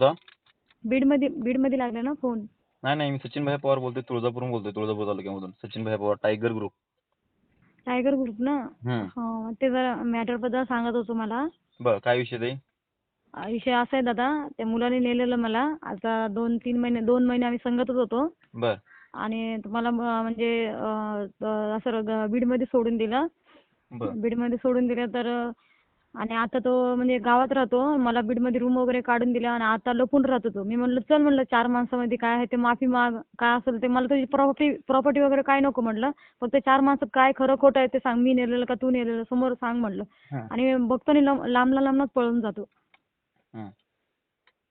तुमचा बीडमध्ये बीडमध्ये लागला ना फोन. नाही नाही मी सचिन भाई पवार बोलतोय तुळजापूरहून बोलतोय तुळजापूर तालुक्यामधून. सचिन भाई Pawar tiger group. Tiger group ना? हम्म. हा ते जरा मॅटरबद्दल सांगत होतो मला. बरं काय विषय ते? विषय असा आहे दादा त्या मुलाने नेलेलं मला. आता दोन तीन महिने दोन महिने आम्ही संगतच होतो. बर. आणि तुम्हाला म- म्हणजे अं, असं ग- बीडमध्ये सोडून दिलं. बर. बीडमध्ये सोडून दिलं तर अं, आणि आता तो म्हणजे गावात राहतो मला बीडमध्ये रूम वगैरे काढून दिल्या आणि आता लपून राहतो तो. मी म्हणलं चल म्हणलं चार माणसामध्ये काय आहे ते माफी माग काय असेल ते मला तुझी प्रॉपर्टी प्रॉपर्टी वगैरे काय नको म्हटलं फक्त चार माणसं काय खरं खोटं आहे ते सांग मी नेलेलं का तू नेलेलं समोर सांग म्हटलं हं. आणि बघतो आणि लांब लांबला लांबलाच पळून जातो.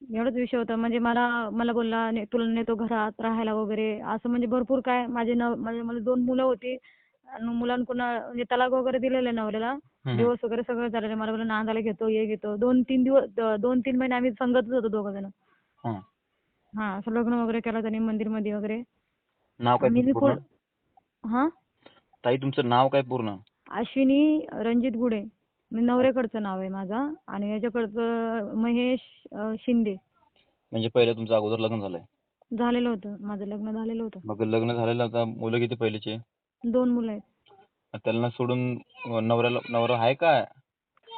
एवढाच विषय होता. म्हणजे मला मला बोलला तुला नेतो घरात राहायला वगैरे. असं म्हणजे भरपूर काय माझे मला दोन मुलं होती. मुलांकडून म्हणजे तलाक वगैरे दिलेलं नवऱ्याला. दिवस वगैरे सगळं आहे. मला बोलला नांदायला घेतो हे घेतो. दोन तीन दिवस दोन तीन महिने आम्ही संगतच होतो दोघं जण. हं. हा असं लग्न वगैरे केलं त्यांनी मंदिरमध्ये वगैरे. नाव काय हा? ताई तुमचं नाव काय पूर्ण? अश्विनी रणजित गुडे नवऱ्याकडचं नाव आहे माझा आणि याच्याकडचं महेश शिंदे. म्हणजे पहिलं तुमचं अगोदर लग्न झालंय? झालेलं होतं. माझं लग्न झालेलं होतं. मग लग्न झालेलं आता मुलं किती पहिलेचे? दोन मुलं आहेत. त्यांना सोडून नवऱ्याला नवरा आहे का?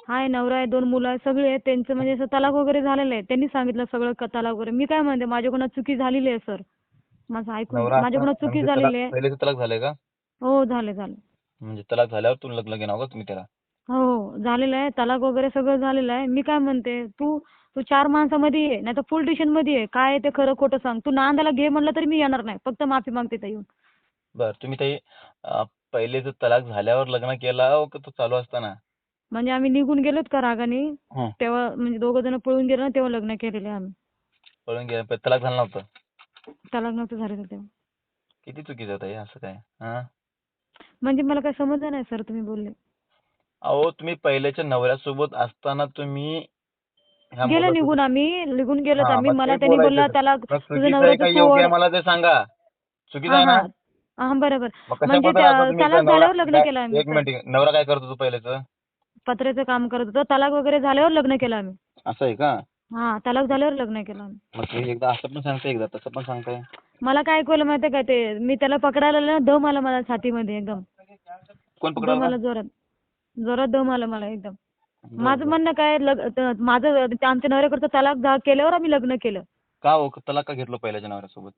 हाय नवरा आहे दोन मुलं आहे सगळे आहेत. त्यांचं म्हणजे असं तलाक वगैरे झालेलं आहे. त्यांनी सांगितलं सगळं क- तलाक वगैरे. मी काय म्हणते माझ्याकडून चुकी झालेली आहे सर. माझं ऐकून नवरा माझ्याकडून असताना चुकी म्हणजे झालेली आहे. पहिलेचं तलाक झालंय का? हो झाले झाले. म्हणजे तलाक झाल्यावर तुम्ही लग्न घेणार का तुम्ही त्याला? हो झालेलं आहे. तलाक वगैरे सगळं झालेलं आहे. मी काय म्हणते तू तू चार माणसामध्ये ये नाही तर पोलीस स्टेशनमध्ये ये. काय आहे ते खरं खोटं सांग. तू नांदायला घे म्हणलं तरी मी येणार नाही. फक्त माफी मागते इथं येऊन. बर तुम्ही अं, पहिले जर तलाक झाल्यावर लग्न केला का तो चालू असताना? म्हणजे आम्ही निघून गेलोत का रागाने? हं. तेव्हा म्हणजे दोघं जण पळून गेलो ना तेव्हा लग्न केलेलं आम्ही. पळून गेला पण तलाक झाला नव्हतं? तलाक नव्हतं झालेलं तेव्हा. किती चुकीचं आहे ताई असं काय? हा? म्हणजे मला काय समजलं नाही सर तुम्ही बोलले. अहो तुम्ही पहिल्याच्या नवऱ्यासोबत असताना तुम्ही ह्या गेलो मुलासोबत- निघून आम्ही निघून गेलो हा, आम्ही. मग मला ते त्यांनी बोलायचं. बोलला त्याला मग तुझं चुकीचं आहे नवऱ्याचं का योग्य आहे सोड. मला ते सांगा. चुकीचं हा आहे ना? हा हा बरोबर. मग म्हणजे त्या- तलाक झाल्यावर लग्न केलं आम्ही. एक मिनिट नवरा काय करत होतो पहिल्याचं पत्र्याचं काम करत होतो. तलाक वगैरे झाल्यावर लग्न केलं आम्ही. असं आहे का? हा तलाक झाल्यावर लग्न केलं आम्ही. मग ते एकदा असं पण सांगताय एकदा तसं पण सांगताय मला काय ऐकवलं माहितीये का ते? मी त्याला पकडायला आलो ना दम आला मला छातीमध्ये एकदम. कोण दम पकडायला आला? जोरात. जोरात दम आला मला एकदम. माझं म्हणणं काय लग त- माझं ते आमच्या नवऱ्याकडचं तलाक झा- केल्यावर आम्ही लग्न केलं. का हो? तलाक का घेतलं पहिल्याच्या नवऱ्यासोबत?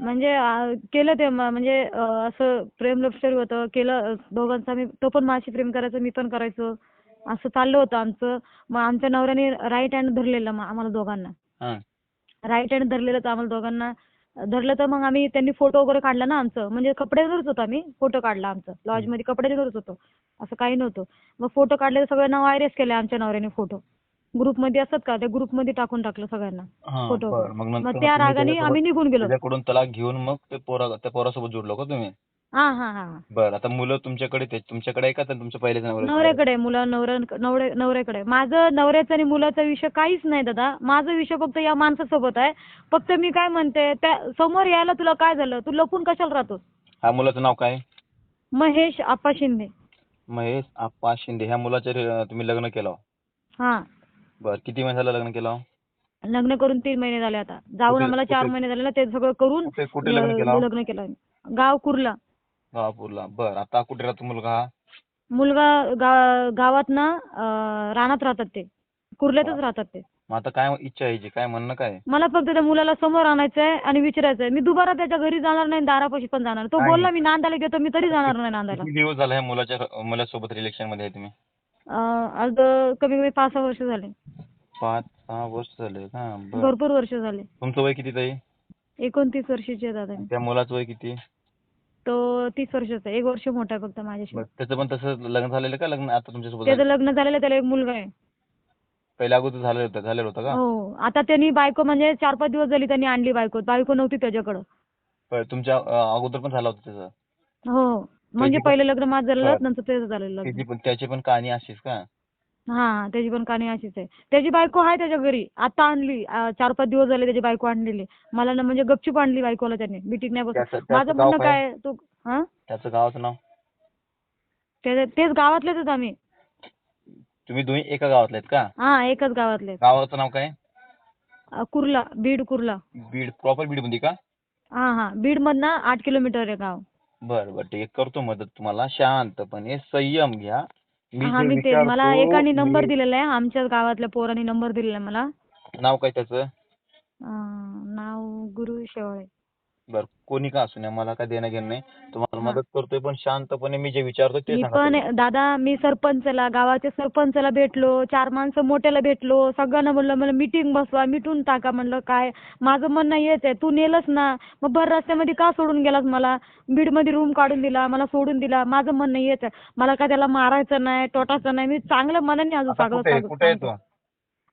म्हणजे केलं ते म- म्हणजे असं प्रेम लव्ह होतं. केलं दोघांचं आम्ही तो पण माझ्याशी प्रेम करायचा मी पण करायचो. असं चाललं होतं आमचं. मग आमच्या नवऱ्याने राईट हँड धरलेलं मग आम्हाला दोघांना. हा. राईट हँड धरलेलं तर आम्हाला दोघांना. धरलं तर मग आम्ही त्यांनी फोटो वगैरे काढला ना आमचं. म्हणजे कपड्यावरच होतो आम्ही. फोटो काढला आमचं. लॉजमध्ये कपड्यावरच होतो. असं काही नव्हतं. मग फोटो काढले तर सगळ्यांना व्हायरस केले आमच्या नवऱ्याने फोटो ग्रुपमध्ये असतात का? त्या ग्रुपमध्ये टाकून टाकलं सगळ्यांना. हा, फोटो बरं. मग नंतर मग मग त्या तुम्ही रागाने आम्ही निघून गेलो. त्याच्याकडून तलाक घेऊन मग ते पोरा त्या पोरासोबत जोडलो का तुम्ही? हा हा हा. बरं आता मुलं तुमच्याकडे ते तुमच्याकडे आहे का? तर तुमच्या पहिल्याच्या नवऱ्याकडे नवऱ्याकडे मुलं नवऱ्या नवऱ्या नवऱ्याकडे. माझं नवऱ्याचा आणि मुलाचा विषय काहीच नाही दादा. माझा विषय फक्त या माणसासोबत आहे. फक्त मी काय म्हणते त्या समोर यायला तुला काय झालं? तू लपून कशाला राहतोस? ह्या मुलाचं नाव काय? महेश आप्पा शिंदे. महेश आप्पा शिंदे. ह्या मुलाचे तुम्ही लग्न केलं. हा. बरं किती महिने झालं लग्न केलं? लग्न करून तीन महिने झाले आता. जाऊन कुठे- आम्हाला चार कुठे- महिने झाले ना ते सगळं करून कुठे कुठे लग्न केलं? लग्न केलं. आम्ही. गाव कुर्ला गावापूरला बरं आता कुठे राहतो मुलगा? हा मुलगा गा गावात ना अं, रानात राहतात ते. कुर्ल्यातच राहतात ते. मग आता काय इच्छा आहे याची? काय म्हणणं काय? आहे? मला फक्त त्या मुलाला समोर आणायचं आहे आणि विचारायचं आहे मी दुबारा त्याच्या घरी जाणार नाही दारापाशी पण जाणार नाही. तो नाही. बोलला मी नांदायला घेतो मी तरी जाणार नाही नांदायला. किती दिवस झाला ह्या मुलाच्या मुलासोबत रिलेशनमध्ये आहे तुम्ही? अं, आज कमी कमी पाच सहा वर्ष झाले. पाच सहा वर्ष झाले का? बरं. भरपूर वर्ष झाले. तुमचं वय किती ताई? एकोणतीस वर्षाची आहे दादा मी. त्या मुलाचं वय किती? तो तीस वर्षाचा आहे. एक वर्ष मोठा आहे फक्त माझ्याशी. बरं. त्याचं पण तसं लग्न झालेलं का लग्न? आता तुमच्यासोबत त्याचं झालं? लग्न झालेलं आहे, त्याला एक मुलगा आहे. पहिल्या अगोदर झालेलं होतं झालेलं होतं का? हो. आता त्यांनी बायको म्हणजे चार पाच दिवस झाली त्यांनी आणली बायको. बायको नव्हती त्याच्याकडं. बरं, तुमच्या अं, अगोदर पण झालं होतं त्याचं? हो. म्हणजे पहिलं लग्न माझं झालेलं. नंतर त्याचं झालेलं लग्न. त्याची पण त्याची पण कहाणी अशीच का? हा त्याची पण कहाणी अशीच आहे. त्याची बायको आहे त्याच्या घरी. आता आणली चार पाच दिवस झाले त्याची बायको आणलेली. मला ना म्हणजे गपचूप आणली बायकोला त्याने बिटिक नाही बसत त्याचं त्याचं माझं गाव म्हणणं काय? काय तू हा? त्याचं गावाचं नाव? तेच गावातलेच आहेत आम्ही. तुम्ही दोन्ही एका गावातले आहेत का? हा एकच गावातले आहेत. गावाचं नाव काय? अ, कुर्ला बीड कुर्ला. बीड प्रॉपर बीडमध्ये का? हा हा. बीडमधनं आठ किलोमीटर आहे गाव. बरं बरं. ठीक. आहे करतो मदत तुम्हाला शांतपणे. संयम घ्या. मी हा जे मी ते मला एकाने नंबर मी- दिलेला आहे. आमच्याच गावातल्या पोराने नंबर दिलेला आहे मला. नाव काय त्याचं? अं, नाव गुरु शेवाळे. बरं कोणी का असू नये मला काय देणं घेणं नाही तुम्हाला. मदत करतोय पण शांतपणे मी जे विचारतो ते मी सांगा पण तुम्ही. दादा मी सरपंचला गावाच्या सरपंचला भेटलो चार माणसं मोठ्याला भेटलो सगळ्यांना म्हणलं मला मिटिंग बसवा मिटून टाका म्हणलं काय माझं म्हणणं हेच आहे तू नेलंस ना मग भर रस्त्यामध्ये का सोडून गेलास मला बीडमध्ये रूम काढून दिला मला सोडून दिला माझं म्हणणं हेच आहे मला काय त्याला मारायचं नाही टोटायचं नाही मी चांगलं मनाने अजून आता सगळं कुठे आहे? सांगतो. कुठे आहे तो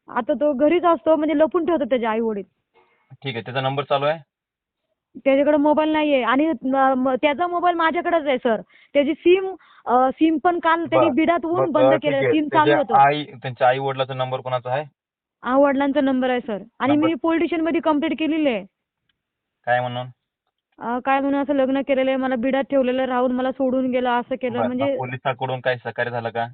आता तो घरीच असतो म्हणजे लपून ठेवतो त्याचे आई वडील ठीक आहे त्याचा नंबर चालू आहे त्याच्याकडे मोबाईल नाहीये. आणि त्याचा मोबाईल माझ्याकडेच आहे सर त्याची सिम सिम पण काल त्यांनी. बिडात होऊन बंद केलं. सिम चालू होतं. आई त्यांच्या आई वडिलाचा नंबर कोणाचा आहे? हा वडिलांचा नंबर आहे सर आणि मी पोलीस स्टेशनमध्ये कंप्लेंट केलेली आहे. काय म्हणून? काय म्हणून असं लग्न केलेलं आहे मला बिडात ठेवलेलं राहून मला सोडून गेलं असं केलं म्हणजे पोलिसाकडून काही सहकार्य झालं का?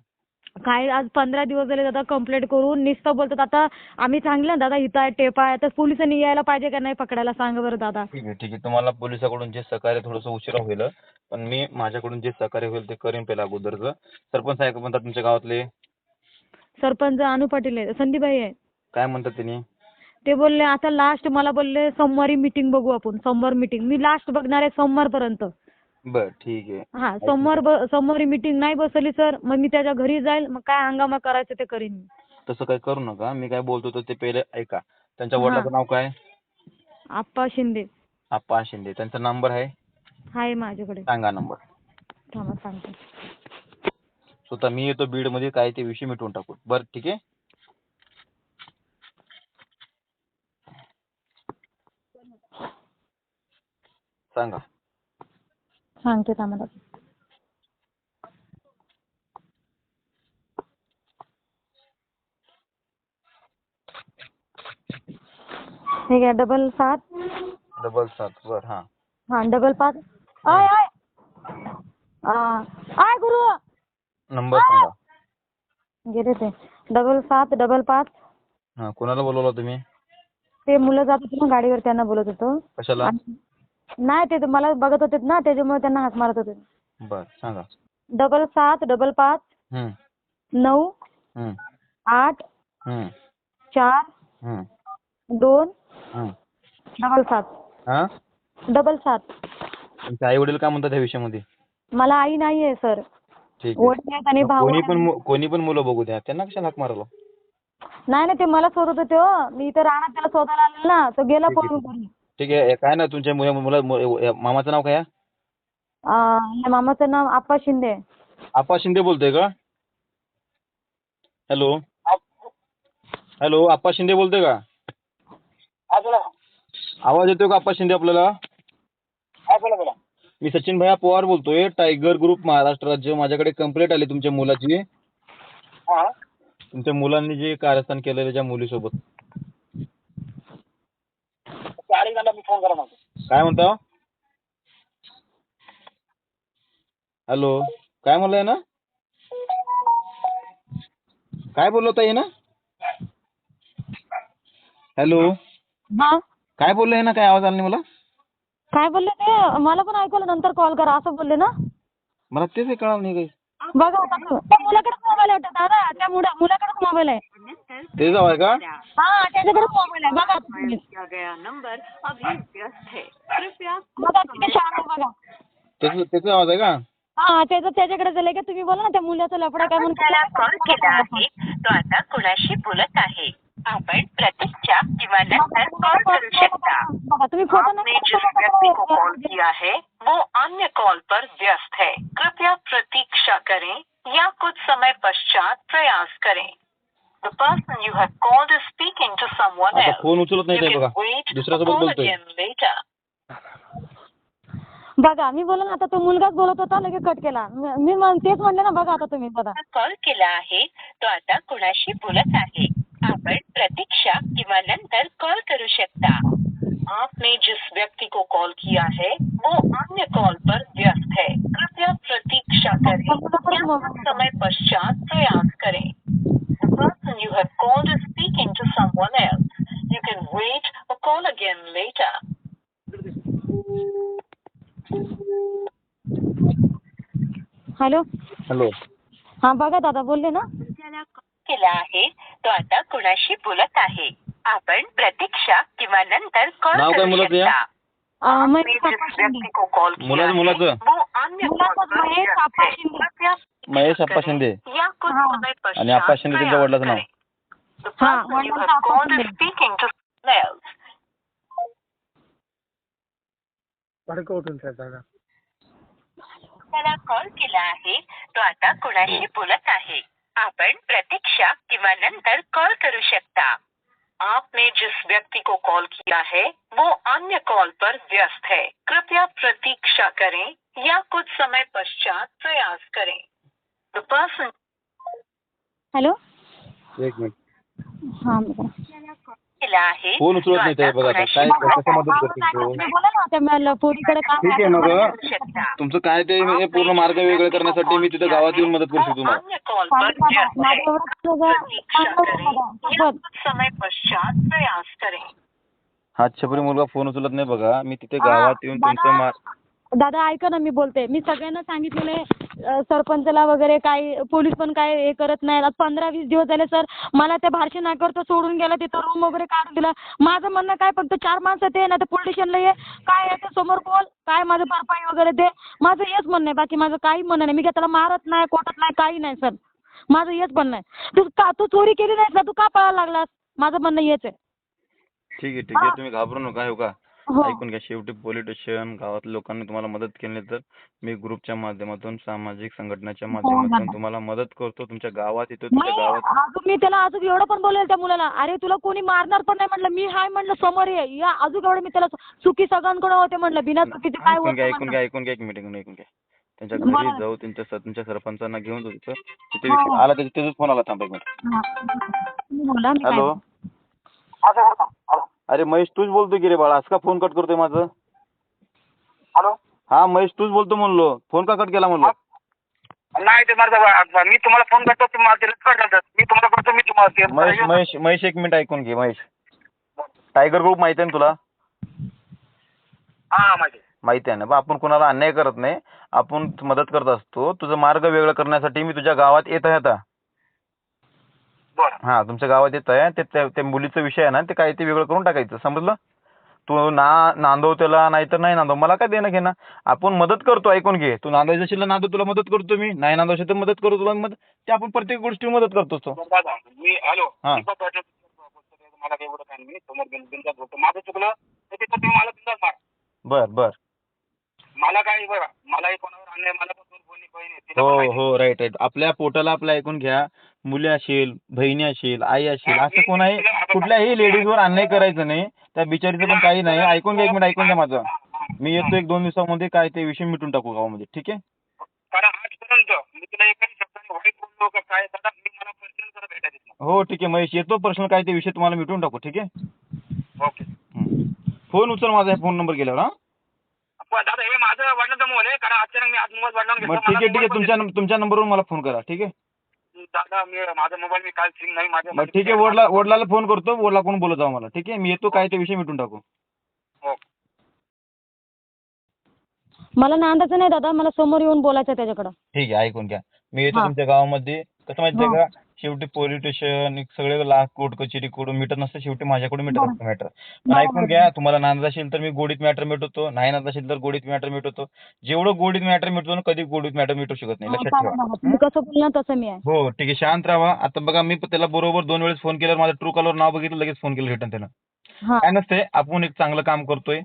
काय आज पंधरा दिवस झाले दादा कंप्लेंट करून नुसतं बोलतात आता आम्ही चांगलं ना दादा इथं आहे टेपा आहे तर पोलिसांनी यायला पाहिजे का नाही पकडायला सांगा बरं दादा. ठीक आहे ठीक आहे. तुम्हाला पोलिसाकडून जे सहकार्य थोडंसं उशिरा होईल पण मी माझ्याकडून जे सहकार्य होईल ते करेन पहिला अगोदरचं. सरपंच आहे का म्हणतात तुमच्या गावातले सरपंच अनु पाटील आहे संदीपभाई आहे. काय म्हणतात त्यांनी? ते बोलले आता लास्ट मला बोलले सोमवारी मीटिंग बघू आपण सोमवार मीटिंग मी लास्ट बघणार आहे सोमवारपर्यंत. बर ठीक आहे. हा सोमवार ब- सोमवारी मीटिंग नाही बसवली सर मग मी त्याच्या घरी जाईल मग काय हंगामा करायचं ते करीन मी. तसं काही करू नका मी काय बोलतो तर ते पहिले ऐका. त्यांच्या हा. वडिलाचं नाव काय? आप्पा शिंदे. आप्पा शिंदे. त्यांचा नंबर आहे? आहे माझ्याकडे. सांगा नंबर थांबा सांगते स्वतः मी येतो बीडमध्ये काय ते विषय मिटवून टाकू. बरं ठीक आहे? सांगा. सांगते थांबा ठीक आहे डबल सात. डबल सात बर हा. हा डबल पाच. I I. आ, आय गुरु. नंबर सांगा. गेले ते. डबल सात डबल पाच. हा कोणाला बोलवलं तुम्ही? ते मुलं जात होते ना गाडीवर त्यांना बोलत होतो. कशाला? आणि- नाही ते तर मला बघत होते ना त्याच्यामुळे त्यांना हाक मारत होते. बर सांगा. डबल सात डबल पाच हम्म. नऊ हम्म. आठ हम्म. चार हम्म. दोन हम्म. डबल सात. हा? डबल सात. तुमचे आई वडील काय म्हणतात या विषयामध्ये? मला आई नाही आहे सर. ठीक आहे. वडील आहेत आणि मग भाऊ कोणी. पण मु- कोणी पण मुलं बघू द्या. त्यांना कशाला हाक मारलो नाही नाही ते मला शोधत होते हो. मी इथं राहणार त्याला शोधायला आलेलो ना तो गेला ठीक आहे, ठीक घरी. ठीक आहे. काय ना तुमच्या मुला मुला मामाचं नाव काय आहे? अं, मामाचं नाव आप्पा शिंदे. आप्पा शिंदे बोलतोय का? हॅलो. हॅलो आप्पा शिंदे बोलतोय का? आवाज येतोय का आप्पा शिंदे आपल्याला? मी सचिन भैया पवार बोलतोय. टायगर ग्रुप महाराष्ट्र राज्य. माझ्याकडे कंप्लेंट आली तुमच्या मुलाची. तुमच्या मुलांनी जे कारस्थान केलं त्याच्या मुलीसोबत. काय म्हणता? हॅलो काय म्हणलंय ना काय बोललो ताई ना हॅलो हा. काय बोललोय ना काय आवाज आला नाही मला? काय बोलले ते? मला पण ऐकवलं नंतर कॉल करा असं बोलले ना? मला तेच कळालं नाही काही. बघा आता मुलाकडेच मोबाईल वाटतं दादा त्या मुला मुलाकडेच मोबाईल आहे. ते जाऊ का? हा त्याच्याकडेच मोबाईल आहे बघा आता तुम्ही. किया गया नंबर. अभी व्यस्त है. कृपया बघा किती छान आहे बघा. त्याचा त्याचा आवाज़ आहे का? हा त्याचं त्याच्याकडे झालं का? तुम्ही बोला ना त्या मुलाचा लफडा काय म्हणून त्याला कॉल केला आहे तो आता कुणाशी बोलत आहे? आपण प्रतीक्षा किंवा नंतर कॉल करू शकता. बघा तुम्ही फ़ोटो आपने जिस व्यक्ति को कॉल किया है वो अन्य कॉल पर व्यस्त है. कृपया प्रतीक्षा करें या कुछ समय पश्चात प्रयास करें। The person you have called is speaking to someone आता else. फोन उचलत नाही You ते can बघा. wait to दुसऱ्यासोबत call बोलतोय. again later. बघा मी बोला ना आता तो मुलगाच बोलत होता लगेच कट केला. मी मी म्हण- तेच म्हणले ना बघा आता तुम्ही बघा. कॉल केला आहे. तो आता कुणाशी बोलत आहे? आपण प्रतीक्षा किंवा नंतर कॉल करू शकता. आपने जिस व्यक्ति को कॉल किया है वो अन्य कॉल पर व्यस्त है. कृपया प्रतीक्षा करें. या कुछ समय पश्चात प्रयास करें. you have called is speaking to someone else. You can wait or call again later. Hello hello हा बघा दादा बोलले ना केला आहे तो आता कुणाशी बोलत आहे आपण प्रतीक्षा किंवा नंतर कॉल नाव काय करू मुलाचं या? शकता. कॉल किया मुलाचं- मुलाचं? है, वो अन्य मुलाचं कॉल महेश आप्पा शिंदे. है. या कुछ हाँ. समय पश्चात आणि आप्पा शिंदे त्यांच्या प्रयास वडिलाचं नाव. The हाँ, person you have called is speaking to someone else. Call केला आहे. तो आता कुणाशी बोलत आहे. आपण प्रतीक्षा किंवा नंतर कॉल करू शकता. आपने जिस व्यक्ति को कॉल किया है वो अन्य कॉल पर व्यस्त है. कृपया प्रतीक्षा करें या कुछ समय पश्चात प्रयास करें। द पर्सन हॅलो एक मिनिट। हा बघा फोन उचलत नाही ताई बघा आता काय कसं मदत करतील तो? मी बोला ना त्या मला पोरीकडे काय ठीक आहे करू शकता. तुमचं काय ते हे पूर्ण मार्ग वेगळे करण्यासाठी मी तिथे गावात येऊन मदत करू शकतो तुम्हाला है समय पश्चात प्रयास करें हा छपरी मुलगा फोन उचलत नाही बघा. मी तिथे गावात येऊन तुमचं मार दादा ऐका ना मी बोलते. मी सगळ्यांना सांगितलेलं आहे सरपंचला वगैरे काय पोलीस पण काय हे करत नाही. आता पंधरा वीस दिवस झाले सर मला त्या भारशी तो सोडून गेला तिथं रूम वगैरे काढून दिला. माझं म्हणणं काय फक्त चार माणसं ते ना ते पोलीस स्टेशनला ये. काय आहे ते समोर बोल. काय माझं भरपाई वगैरे दे. माझं हेच म्हणणं आहे. बाकी माझं काही म्हणणं नाही. मी काय त्याला मारत नाही कोटत नाही काही नाही सर. माझं हेच म्हणणं आहे. तू का तू चोरी केली नाहीस ना तू का पळायला लागलास? माझं म्हणणं हेच आहे. ठीक आहे ठीक आहे. तुम्ही घाबरू नका हो का ऐकून घ्या. शेवटी पोलीस स्टेशन गावातल्या लोकांनी तुम्हाला मदत केली तर मी ग्रुपच्या माध्यमातून सामाजिक संघटनेच्या माध्यमातून दादा. तुम्हाला मदत करतो. तुमच्या गावात येतो तुमच्या गावात अजून मी त्याला अजून एवढं पण बोलेल त्या मुलाला. अरे तुला कोणी मारणार पण नाही म्हटलं. मी हाय म्हटलं समोर ये. या अजून एवढं मी त्याला चुकी सगळ्यांकडे होते म्हटलं. बिना चुकीचे काय ऐकून होत घ्या ऐकून. घ्या ऐकून घ्या एक मिनिट ऐकून घ्या त्यांच्या घरी. जाऊ त्यांच्या स- तुमच्या सरपंचांना घेऊन जाऊ तिथं. तिथे हो. आला त्याचा फोन आला थांबा एक मिनिट. हा. तुम्ही बोला मी काय हॅलो. अरे महेश तूच बोलतोय की रे बाळा. असं का फोन कट करतोय माझं? हॅलो हा महेश तूच बोलतो म्हणलो. फोन का कट केला म्हणलो? नाही ते माझा मी तुम्हाला फोन करतो करतात मी तुम्हाला करतो मी तुम्हाला महेश ते महेश महेश एक मिनिट ऐकून घे महेश. टायगर ग्रुप माहिती आहे ना तुला? हा माहिती माहिती आहे ना? बा आपण कोणाला अन्याय करत नाही. आपण मदत करत असतो. तुझा मार्ग वेगळा करण्यासाठी मी तुझ्या गावात येत आहे आता. हा तुमच्या गावात येत आहे ते त्या त्या मुलीचा विषय आहे ना ते काय ते वेगळं करून टाकायचं समजलं? तू ना नांदव त्याला नाहीतर नाही नांदव मला काय देणं घेणं? आपण मदत करतो ऐकून घे. तू नांदायचं असेल नांदव तुला मदत करतो मी. नाही नांदव तर मदत करतो तुला मदत. ते आपण प्रत्येक गोष्टी मदत करतो तो मी हॅलो हा. मला काही एवढं काही नाही. समोर बोलतो. माझं चुकलं तर तिथं तुम्ही मला मारा. बर बर. मला काही बघा मलाही कोणावर अन्याय मला हो. हो राईट राईट आपल्या पोटाला आपलं ऐकून घ्या. मुली असेल बहिणी असेल आई असेल असं कोणाही कुठल्याही लेडीजवर अन्याय करायचं नाही. त्या बिचारीचं पण काही नाही. ऐकून घ्या एक मिनिट ऐकून घ्या माझं. मी येतो एक दोन दिवसामध्ये काय ते विषय मिटून टाकू गावामध्ये ठीक आहे. हो ठीक आहे महेश. येतो पर्सनल काय ते विषय तुम्हाला मिटून टाकू ठीक आहे? ओके. फोन उचल माझा फोन नंबर गेल्यावर हा. दादा हे माझं वडिलांचा मोबाईल आहे कारण अचानक मी आज मोबाईल वडिलांना घेतला. ठीक आहे मला ठीक आहे. तुमच्या तुमच्या नंबरवरून मला फोन करा ठीक आहे? दादा मी माझा मोबाईल मी काल सिम नाही माझ्या ठीक आहे. वडला वडिलाला फोन करतो. वडला कोण बोलत जाऊ मला ठीक आहे? मी येतो काय ते विषय मिटून टाकू. मला नांदायचं नाही दादा. मला समोर येऊन बोलायचं आहे त्याच्याकडं. ठीक आहे ऐकून घ्या. मी येतो हा. तुमच्या गावामध्ये. कसं माहितीये हा. का? शेवटी पोलीस स्टेशन सगळे लाख कोर्ट कचेरी कडून मिटत नसतं शेवटी माझ्याकडून मिटत असतं मॅटर पण. ऐकून घ्या तुम्हाला नांदत असेल तर मी गोडीत मॅटर मिटवतो नाही नांदत असेल तर गोडीत मॅटर मिटवतो. जेवढं गोडीत मॅटर मिटवतो ना कधी गोडीत मॅटर मिटू शकत नाही लक्षात ठेवा. कसं बोलणार तसं मी हो ठीक आहे शांत राहा. आता बघा मी त्याला बरोबर दोन वेळेस फोन केल्यावर माझं ट्रू कॉलर नाव बघितलं लगेच फोन केलं रिटर्न त्यानं. हा. काय नसते आपण एक चांगलं काम करतोय.